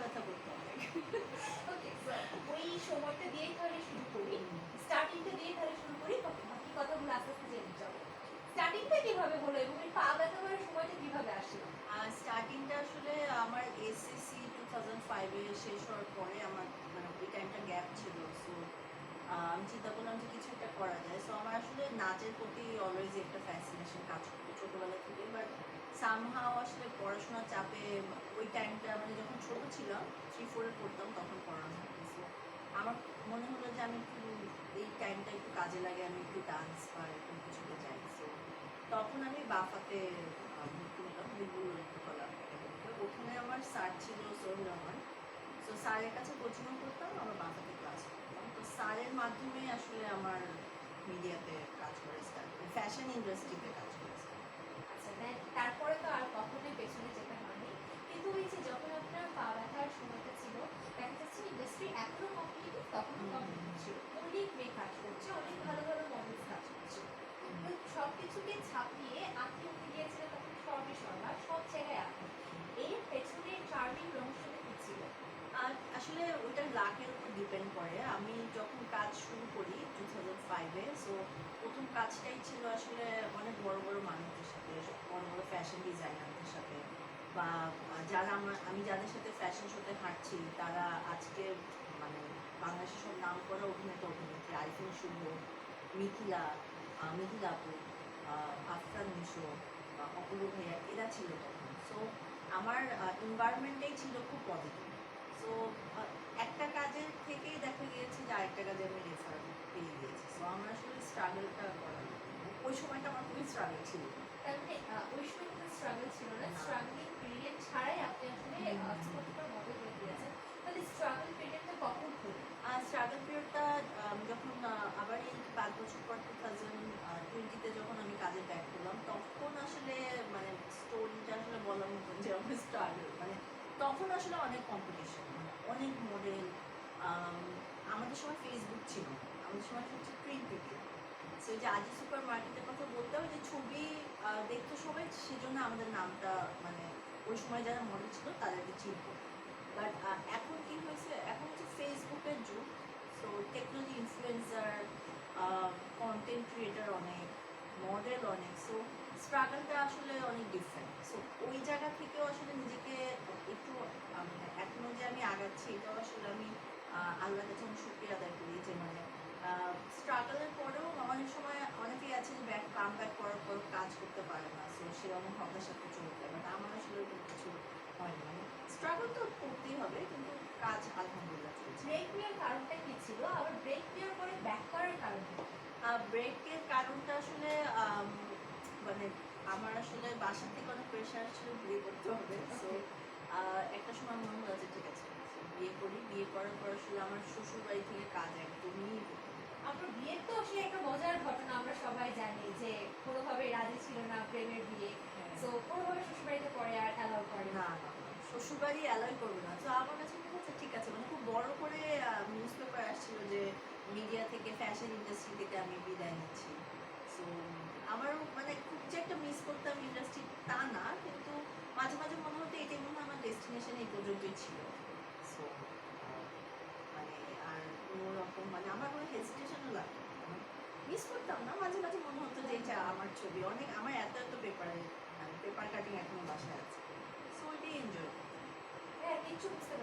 ব্যথা করতো ওই সময়টা দিয়েই তাহলে শুরু করি। স্টার্টিংটা দিয়ে তাহলে শুরু করি, বাকি কথাগুলো আস্তে আস্তে জেনে যাব। স্টার্টিংটা কীভাবে হলো এবং এই পা ব্যথা করার সময়টা কীভাবে আসলো? স্টার্টিংটা আসলে আমার এসএসসি টু থাউজেন্ড ফাইভে শেষ হওয়ার পরে আমার মানে ওই টাইমটা গ্যাপ ছিল। সো আমি চিন্তা করলাম যে কিছু একটা করা যায়। সো আমার আসলে নাচের প্রতি অলওয়েজ একটা ফ্যাসিনেশন কাজ করতো। বাট সামহাও আসলে পড়াশোনার চাপে ওই টাইমটা মানে যখন ছোট ছিলাম থ্রি ফোরে পড়তাম, তখন পড়ানো হতো আমার মনে হলো যে আমি একটু এই টাইমটা একটু কাজে লাগে, আমি একটু ডান্স বা এরকম কিছুতে যাই। তখন আমি বাফাতে ভর্তি হলাম বিপুল ললিতকলা একাডেমিতে। ওখানে আমার স্যার ছিল সোহেল রহমান তো স্যারের কাছে কোচিংও করতাম আমার বাফাতে ক্লাস করতাম। তো স্যারের মাধ্যমে আসলে আমার মিডিয়াতে কাজ করে স্টার্ট ফ্যাশন ইন্ডাস্ট্রিতে কাজ করে দেন তারপরে তো আর কখনোই পেছনে যেতে হয়নি। কিন্তু ওই যে যখন আপনার পা ব্যথার সময়টা ছিল দেখা যাচ্ছে ইন্ডাস্ট্রি এখনও কমপ্লিট তখনও। কমপ্লিট ছিল। অনেক মেয়ে কাজ করছে অনেক ভালো ভালো মডেল কাজ করছে। সব কিছুকে ছাপিয়ে আপনি উঠে গিয়েছিলেন তখন সর্বে সর্বা সব জায়গায় আপনি। এর পেছনে চার্মিং রহস্যটা কি ছিল? আর আসলে ওইটা লাকের উপর ডিপেন্ড করে। আমি যখন কাজ শুরু করি টু থাউজেন্ড ফাইভে সো প্রথম কাজটাই ছিল আসলে অনেক বড় বড় মানুষদের সাথে, বড় বড় ফ্যাশন ডিজাইনারদের সাথে। বা, যারা আমার, আমি যাদের সাথে ফ্যাশন শোতে হাঁটছি, তারা আজকে মানে বাংলাদেশের সব নাম করা অভিনেতা, অভিনেত্রী, আইফিন শুভ, মিথিলা মিথিলা আপু আফরান মিশো অপূর্ব ভাইয়া, এরা ছিল তখন। সো আমার এনভায়রনমেন্টটাই ছিল খুব পজিটিভ সো একটা কাজের থেকেই দেখা গিয়েছে যে আরেকটা কাজে আমি রেফার পেয়ে গিয়েছি। সো আমার আসলে স্ট্রাগলটা করা ওই সময়টা আমার খুবই স্ট্রাগল ছিল। তার মানে ওই সময় কিন্তু স্ট্রাগল ছিল না। স্ট্রাগলিং পিরিয়ড ছাড়াই আপনি আসলে। স্পটটা মডেল হয়ে গিয়েছেন। তাহলে স্ট্রাগল পিরিয়ডটা কখন হলো? আর স্ট্রাগল পিরিয়ডটা যখন আবার এই পাঁচ বছর পর টু থাউজেন্ড টোয়েন্টিতে যখন আমি কাজে ব্যাক করলাম তখন আসলে মানে স্টোরিটা আসলে বলার মতন যে আমার স্ট্রাগল মানে তখন আসলে অনেক কম্পিটিশন অনেক মডেল আমাদের সময় ফেসবুক ছিল। আমাদের সময় হচ্ছে প্রিন্ট মিডিয়া সো যে আজি সুপার মার্কেটের কথা বলতে হবে যে ছবি দেখতো সবাই, সেজন্য আমাদের নামটা মানে ওই সময় যারা মডেল ছিল তাদেরকে চিনত। বাট এখন কি হয়েছে? এখন হচ্ছে ফেসবুকের যুগ। So technology influencer content creator অনেক মডেল অনেক। সো স্ট্রাগলটা আসলে অনেক ডিফারেন্ট সো ওই জায়গা থেকেও আসলে নিজেকে একটু আহ, মানে এখনও যে আমি আগাচ্ছি এটাও আসলে আমি আহ, আল্লাহর কাছে আমি শুক্রিয়া আদায় করি যে মানে স্ট্রাগলের পরেও অনেক সময় অনেকেই আছে যে ব্যাক কাম ব্যাক করার পর কাজ করতে পারে না। সো সে অনেক হতার সাথে চলতে বাট আমার আসলে কিছু হয় না স্ট্রাগল তো করতেই হবে কিন্তু কাজ আলহামদুলিল্লাহ চলছে। ব্রেক নেওয়ার কারণটা কি ছিল? আবার ব্রেক নেওয়ার পরে ব্যাক করার কারণ কি? ব্রেকের কারণটা আসলে মানে আমার আসলে বাসা থেকে অনেক প্রেশার ছিল বিয়ে করতে হবে। সো একটা সময় মনে হলো যে ঠিক আছে বিয়ে করি। বিয়ে করার পর আসলে আমার শ্বশুর বাড়ি থেকে কাজ একদমই। আপনার বিয়ের তো সে একটা মজার ঘটনা আমরা সবাই জানি যে কোনোভাবে রাজি ছিল না প্রেমের বিয়ে। তো কোনোভাবে শ্বশুরবাড়িতে পরে আর অ্যালাউ করে না না না শ্বশুর বাড়ি অ্যালাউ করবে না। তো আমার কাছে মনে হচ্ছে ঠিক আছে মানে খুব বড় করে নিউজ পেপার আসছিল যে মিডিয়া থেকে ফ্যাশন ইন্ডাস্ট্রি থেকে আমি বিদায় নিচ্ছি। সো আমারও মানে খুব যে একটা মিস করতাম ইন্ডাস্ট্রি তা না, কিন্তু মাঝে মাঝে মনে হতো এটাই মনে হয় আমার ডেস্টিনেশন এই পর্যন্তই ছিল। সো মানে আর কোনো রকম মানে আমার কোনো হেজিটেশনও লাগতো মিস করতাম না, মাঝে মাঝে মনে হতো যে এটা আমার ছবি। অনেক, আমার এত এত পেপারে মানে পেপার কাটিং এখনও বাসায় আছে। সো ওইটাই এনজয় হ্যাঁ কিছু বুঝতে